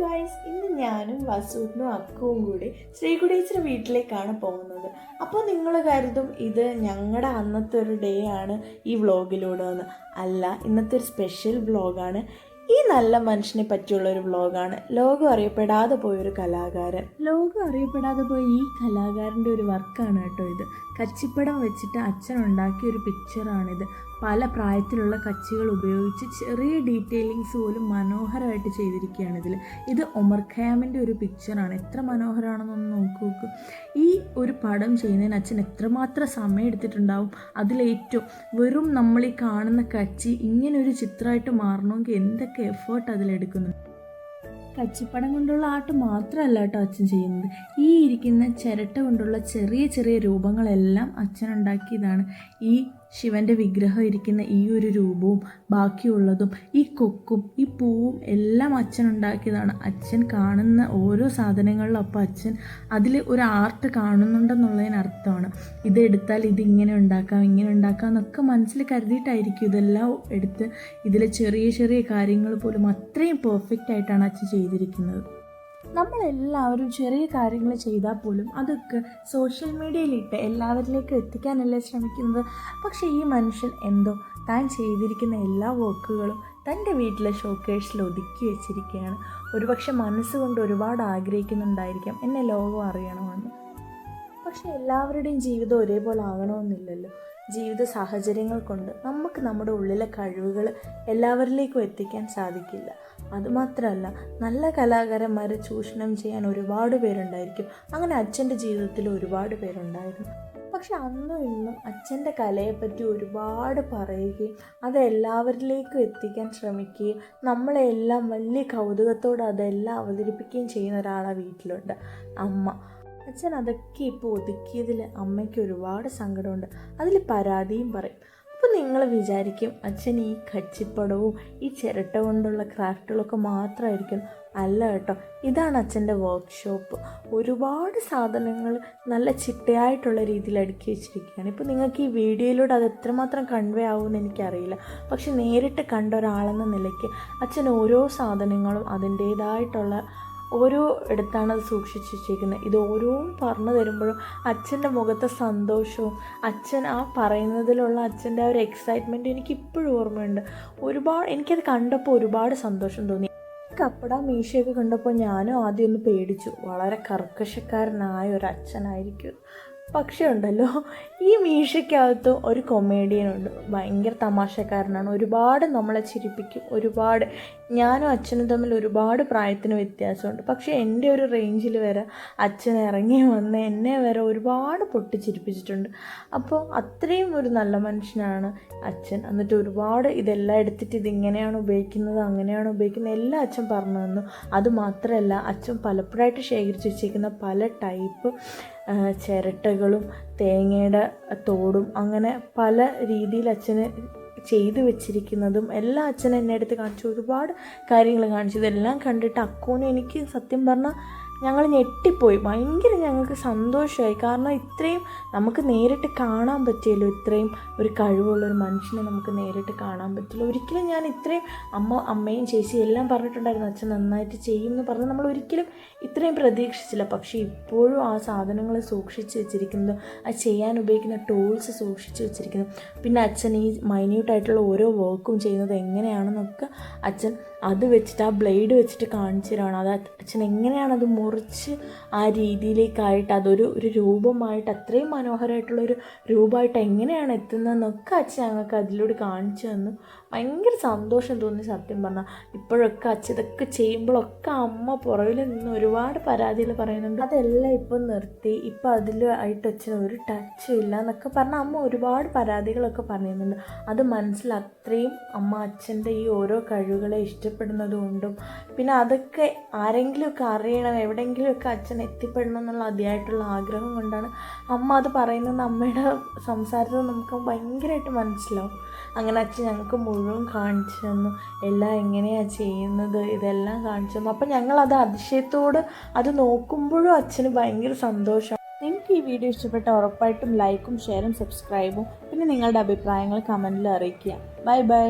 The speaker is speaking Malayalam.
ഗൈസ് ഇന്ന് ഞാനും വസൂട്ടിനും അക്കുവും കൂടി ശ്രീകുടീശ്വര വീട്ടിലേക്കാണ് പോകുന്നത്. അപ്പോൾ നിങ്ങൾ കരുതും ഇത് ഞങ്ങളുടെ അന്നത്തെ ഒരു ഡേ ആണ് ഈ വ്ളോഗിലൂടെ എന്ന് അല്ല ഇന്നത്തെ ഒരു സ്പെഷ്യൽ വ്ളോഗാണ് ഈ നല്ല മനുഷ്യനെ പറ്റിയുള്ള ഒരു വ്ളോഗാണ് ലോകം അറിയപ്പെടാതെ പോയൊരു കലാകാരൻ. ലോകം അറിയപ്പെടാതെ പോയ ഈ കലാകാരന്റെ ഒരു വർക്കാണ് കേട്ടോ ഇത്. കച്ചിപ്പടം വെച്ചിട്ട് അച്ഛൻ ഉണ്ടാക്കിയ ഒരു പിക്ചറാണിത് പല പ്രായത്തിലുള്ള കച്ചികൾ ഉപയോഗിച്ച് ചെറിയ ഡീറ്റെയിലിങ്സ് പോലും മനോഹരമായിട്ട് ചെയ്തിരിക്കുകയാണ് ഇതിൽ ഇത് ഒമർ ഖയാമിന്റെ ഒരു പിക്ചറാണ് എത്ര മനോഹരമാണെന്നൊന്ന് നോക്കൂ നോക്കൂ. ഈ ഒരു പടം ചെയ്യുന്നതിന് അച്ഛൻ എത്രമാത്രം സമയം എടുത്തിട്ടുണ്ടാവും? അതിലേറ്റവും വെറും നമ്മൾ ഈ കാണുന്ന കച്ചി ഇങ്ങനെ ഒരു ചിത്രമായിട്ട് മാറണമെങ്കിൽ എന്തൊക്കെ എഫേർട്ട് അതിലെടുക്കുന്നു കച്ചിപ്പടം കൊണ്ടുള്ള ആർട്ട് മാത്രമല്ല കേട്ടോ അച്ഛൻ ചെയ്യുന്നത്. ഈ ഇരിക്കുന്ന ചിരട്ട കൊണ്ടുള്ള ചെറിയ ചെറിയ രൂപങ്ങളെല്ലാം അച്ഛൻ ഉണ്ടാക്കിയതാണ്. ഈ ശിവന്റെ വിഗ്രഹം ഇരിക്കുന്ന ഈ ഒരു രൂപവും ബാക്കിയുള്ളതും ഈ കൊക്കും ഈ പൂവും എല്ലാം അച്ഛൻ ഉണ്ടാക്കിയതാണ്. അച്ഛൻ കാണുന്ന ഓരോ സാധനങ്ങളിലും അപ്പോൾ അച്ഛൻ അതിൽ ഒരു ആർട്ട് കാണുന്നുണ്ടെന്നുള്ളതിന് അർത്ഥമാണ് ഇതെടുത്താൽ ഇതിങ്ങനെ ഉണ്ടാക്കാം ഇങ്ങനെ ഉണ്ടാക്കാം എന്നൊക്കെ മനസ്സിൽ കരുതിയിട്ടായിരിക്കും ഇതെല്ലാം എടുത്ത് ഇതിലെ ചെറിയ ചെറിയ കാര്യങ്ങൾ പോലും അത്രയും പെർഫെക്റ്റ് ആയിട്ടാണ് അച്ഛൻ ചെയ്തിരിക്കുന്നത്. നമ്മളെല്ലാവരും ചെറിയ കാര്യങ്ങൾ ചെയ്താൽ പോലും അതൊക്കെ സോഷ്യൽ മീഡിയയിലിട്ട് എല്ലാവരിലേക്കും എത്തിക്കാനല്ലേ ശ്രമിക്കുന്നത്. പക്ഷേ ഈ മനുഷ്യൻ എന്തോ താൻ ചെയ്തിരിക്കുന്ന എല്ലാ വർക്കുകളും തന്റെ വീട്ടിലെ ഷോക്കേഴ്സിൽ ഒതുക്കി വെച്ചിരിക്കുകയാണ്. ഒരുപക്ഷെ മനസ്സുകൊണ്ട് ഒരുപാട് ആഗ്രഹിക്കുന്നുണ്ടായിരിക്കാം. എന്നെ ലോകം അറിയണമെന്ന്. പക്ഷെ എല്ലാവരുടെയും ജീവിതം ഒരേപോലെ ആകണമെന്നില്ലല്ലോ. ജീവിത സാഹചര്യങ്ങൾ കൊണ്ട് നമുക്ക് നമ്മുടെ ഉള്ളിലെ കഴിവുകൾ എല്ലാവരിലേക്കും എത്തിക്കാൻ സാധിക്കില്ല. അതുമാത്രമല്ല നല്ല കലാകാരന്മാരെ ചൂഷണം ചെയ്യാൻ ഒരുപാട് പേരുണ്ടായിരിക്കും. അങ്ങനെ അച്ഛന്റെ ജീവിതത്തിൽ ഒരുപാട് പേരുണ്ടായിരുന്നു. പക്ഷെ അന്നും ഇന്നും അച്ഛന്റെ കലയെപ്പറ്റി ഒരുപാട് പറയുകയും അത് എല്ലാവരിലേക്കും എത്തിക്കാൻ ശ്രമിക്കുകയും നമ്മളെല്ലാം വലിയ കൗതുകത്തോടെ അതെല്ലാം അവതരിപ്പിക്കുകയും ചെയ്യുന്ന ഒരാളാണ് വീട്ടിലുണ്ട് അമ്മ. അച്ഛൻ അതൊക്കെ ഇപ്പോൾ ഒതുക്കിയതിൽ അമ്മയ്ക്ക് ഒരുപാട് സങ്കടമുണ്ട്. അതിൽ പരാതിയും പറയും. അപ്പോൾ നിങ്ങൾ വിചാരിക്കും അച്ഛൻ ഈ കച്ചിപ്പടവും ഈ ചിരട്ട കൊണ്ടുള്ള ക്രാഫ്റ്റുകളൊക്കെ മാത്രമായിരിക്കും. അല്ല കേട്ടോ ഇതാണ് അച്ഛന്റെ വർക്ക്ഷോപ്പ് ഒരുപാട് സാധനങ്ങൾ നല്ല ചിട്ടയായിട്ടുള്ള രീതിയിൽ അടുക്കി വെച്ചിരിക്കുകയാണ്. ഇപ്പോൾ നിങ്ങൾക്ക് ഈ വീഡിയോയിലൂടെ അത് എത്രമാത്രം കൺവേ ആവുമെന്ന് എനിക്കറിയില്ല. പക്ഷെ നേരിട്ട് കണ്ട ഒരാളെന്ന നിലയ്ക്ക് അച്ഛൻ ഓരോ സാധനങ്ങളും അതിന്റേതായിട്ടുള്ള ഓരോ ഇടത്താണ് അത് സൂക്ഷിച്ച് വെച്ചിരിക്കുന്നത് ഇത് ഓരോന്നും പറഞ്ഞു തരുമ്പോഴും അച്ഛന്റെ മുഖത്തെ സന്തോഷവും അച്ഛൻ ആ പറയുന്നതിലുള്ള അച്ഛന്റെ ആ ഒരു എക്സൈറ്റ്മെന്റ് എനിക്കിപ്പോഴും ഓർമ്മയുണ്ട്. ഒരുപാട് എനിക്കത് കണ്ടപ്പോൾ ഒരുപാട് സന്തോഷം തോന്നി. കപ്പട മീശയൊക്കെ കണ്ടപ്പോൾ ഞാനും ആദ്യം ഒന്ന് പേടിച്ചു. വളരെ കർക്കശക്കാരനായ ഒരു അച്ഛനായിരിക്കും. പക്ഷേ ഉണ്ടല്ലോ ഈ മീശയ്ക്കകത്ത് ഒരു കൊമേഡിയൻ ഉണ്ട്. ഭയങ്കര തമാശക്കാരനാണ്. ഒരുപാട് നമ്മളെ ചിരിപ്പിക്കും. ഒരുപാട് ഞാനും അച്ഛനും തമ്മിൽ ഒരുപാട് പ്രായത്തിന് വ്യത്യാസമുണ്ട്. പക്ഷേ എന്റെ ഒരു റേഞ്ചിൽ വരെ അച്ഛൻ ഇറങ്ങി വന്ന് എന്നെ വരെ ഒരുപാട് പൊട്ടിച്ചിരിപ്പിച്ചിട്ടുണ്ട്. അപ്പോൾ അത്രയും ഒരു നല്ല മനുഷ്യനാണ് അച്ഛൻ. എന്നിട്ട് ഒരുപാട് ഇതെല്ലാം എടുത്തിട്ട് ഇതിങ്ങനെയാണ് ഉപയോഗിക്കുന്നത് അങ്ങനെയാണ് ഉപയോഗിക്കുന്നത്. എല്ലാം അച്ഛൻ പറഞ്ഞു തന്നു. അതുമാത്രമല്ല അച്ഛൻ പലപ്പോഴായിട്ട് ശേഖരിച്ച് വെച്ചേക്കുന്ന പല ടൈപ്പ് ചിരട്ടകളും തേങ്ങയുടെ തോടും അങ്ങനെ പല രീതിയിൽ അച്ഛന് ചെയ്തു വെച്ചിരിക്കുന്നതും എല്ലാം അച്ഛൻ എന്നെ അടുത്ത് കാണിച്ചു. ഒരുപാട് കാര്യങ്ങൾ കാണിച്ചു. ഇതെല്ലാം കണ്ടിട്ട് അക്കോന് എനിക്ക് സത്യം പറഞ്ഞാൽ ഞങ്ങൾ ഞെട്ടിപ്പോയി. ഭയങ്കര ഞങ്ങൾക്ക് സന്തോഷമായി. കാരണം ഇത്രയും നമുക്ക് നേരിട്ട് കാണാൻ പറ്റിയല്ലോ. ഇത്രയും ഒരു കഴിവുള്ള ഒരു മനുഷ്യനെ നമുക്ക് നേരിട്ട് കാണാൻ പറ്റില്ല ഒരിക്കലും ഞാൻ ഇത്രയും അമ്മ അമ്മയും ചേച്ചിയും എല്ലാം പറഞ്ഞിട്ടുണ്ടായിരുന്നു അച്ഛൻ നന്നായിട്ട് ചെയ്യും എന്ന് പറഞ്ഞ് നമ്മൾ ഒരിക്കലും ഇത്രയും പ്രതീക്ഷിച്ചില്ല. പക്ഷേ ഇപ്പോഴും ആ സാധനങ്ങൾ സൂക്ഷിച്ച് വെച്ചിരിക്കുന്നത് അത് ചെയ്യാൻ ഉപയോഗിക്കുന്ന ടൂൾസ് സൂക്ഷിച്ച് വെച്ചിരിക്കുന്നു പിന്നെ അച്ഛൻ ഈ മൈന്യൂട്ടായിട്ടുള്ള ഓരോ വർക്കും ചെയ്യുന്നത് എങ്ങനെയാണെന്നൊക്കെ അച്ഛൻ അത് വെച്ചിട്ട് ആ ബ്ലേഡ് വെച്ചിട്ട് കാണിച്ചു തരാണ് അത് അച്ഛൻ എങ്ങനെയാണ് അത് മുറിച്ച് ആ രീതിയിലേക്കായിട്ട് അതൊരു ഒരു രൂപമായിട്ട് അത്രയും മനോഹരമായിട്ടുള്ളൊരു രൂപമായിട്ട് എങ്ങനെയാണ് എത്തുന്നതെന്നൊക്കെ അച്ഛൻ ഞങ്ങൾക്ക് അതിലൂടെ കാണിച്ചു തന്നു. ഭയങ്കര സന്തോഷം തോന്നി സത്യം പറഞ്ഞാൽ ഇപ്പോഴൊക്കെ അച്ഛൻ ഇതൊക്കെ ചെയ്യുമ്പോഴൊക്കെ അമ്മ പുറകിൽ നിന്ന് ഒരുപാട് പരാതികൾ പറയുന്നുണ്ട്. അതെല്ലാം ഇപ്പം നിർത്തി. ഇപ്പം അതിലായിട്ട് അച്ഛൻ ഒരു ടച്ചും ഇല്ല എന്നൊക്കെ പറഞ്ഞാൽ അമ്മ ഒരുപാട് പരാതികളൊക്കെ പറയുന്നുണ്ട്. അത് മനസ്സിൽ അത്രയും അമ്മ അച്ഛന്റെ ഈ ഓരോ കഴിവുകളെ കൊണ്ടും പിന്നെ അതൊക്കെ ആരെങ്കിലുമൊക്കെ അറിയണം എവിടെയെങ്കിലുമൊക്കെ അച്ഛൻ എത്തിപ്പെടണം എന്നുള്ള അതിയായിട്ടുള്ള ആഗ്രഹം കൊണ്ടാണ് അമ്മ അത് പറയുന്നത്. അമ്മയുടെ സംസാരത്തിൽ നമുക്ക് ഭയങ്കരമായിട്ട് മനസ്സിലാവും. അങ്ങനെ അച്ഛൻ ഞങ്ങൾക്ക് മുഴുവൻ കാണിച്ചു തന്നു. എല്ലാം എങ്ങനെയാണ് ചെയ്യുന്നത്? ഇതെല്ലാം കാണിച്ചു തന്നു. അപ്പം ഞങ്ങളത് അതിശയത്തോട് അത് നോക്കുമ്പോഴും അച്ഛന് ഭയങ്കര സന്തോഷം. നിങ്ങൾക്ക് ഈ വീഡിയോ ഇഷ്ടപ്പെട്ട ഉറപ്പായിട്ടും ലൈക്കും ഷെയറും സബ്സ്ക്രൈബും പിന്നെ നിങ്ങളുടെ അഭിപ്രായങ്ങൾ കമന്റിൽ അറിയിക്കുക. Bye bye